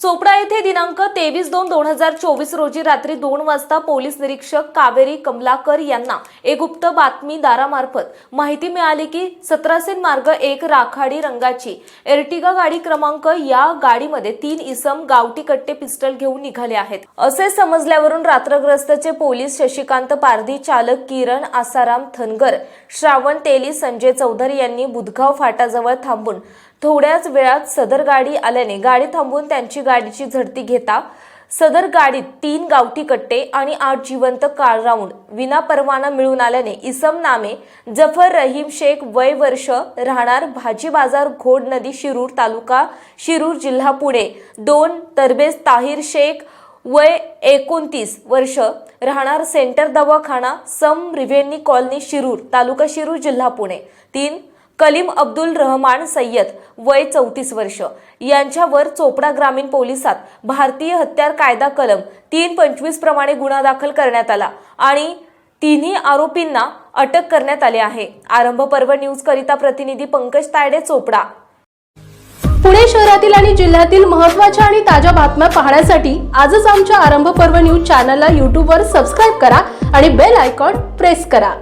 चोपडा येथे दिनांक तेवीस दोन दोन हजार चोवीस रोजी रात्री दोन वाजता पोलीस निरीक्षक कावेरी कमलाकर यांना एक गुप्त बातमीदारामार्फत माहिती मिळाली की सतरासेन मार्ग एक राखाडी रंगाची एर्टिगा गाडी क्रमांक या गाडीमध्ये तीन इसम गावठी कट्टे पिस्टल घेऊन निघाले आहेत. असे समजल्यावरून रात्रग्रस्तचे पोलीस शशिकांत पारधी चालक किरण आसाराम थनगर श्रावण तेली संजय चौधरी यांनी बुधगाव फाटाजवळ थांबून थोड्याच वेळात सदर गाडी आल्याने गाडी थांबवून त्यांची गाडीची झडती घेता सदर गाडीत तीन गावठी कट्टे आणि आठ जिवंत कार राऊंड विना परवाना मिळून आल्याने इसम नामे जफर रहीम शेख वय वर्ष राहणार भाजी बाजार घोड नदी शिरूर तालुका शिरूर जिल्हा पुणे. दोन तरबेज ताहिर शेख वय एकोणतीस वर्ष राहणार सेंटर दवाखाना सम रिव्हेन्यू कॉलनी शिरूर तालुका शिरूर जिल्हा पुणे. तीन कलीम अब्दुल रहमान सय्यद वय चौतीस वर्ष. यांच्यावर चोपडा ग्रामीण पोलिसात भारतीय हत्यार कायदा कलम तीन पंचवीस प्रमाणे गुन्हा दाखल करण्यात आला आणि तिन्ही आरोपींना अटक करण्यात आली आहे. आरंभ पर्व न्यूज करिता प्रतिनिधी पंकज तायडे चोपडा. पुणे शहरातील आणि जिल्ह्यातील महत्त्वाच्या आणि ताज्या बातम्या पाहण्यासाठी आजच आमच्या आरंभ पर्व न्यूज चॅनलला यूट्यूबवर सबस्क्राईब करा आणि बेल आयकॉन प्रेस करा.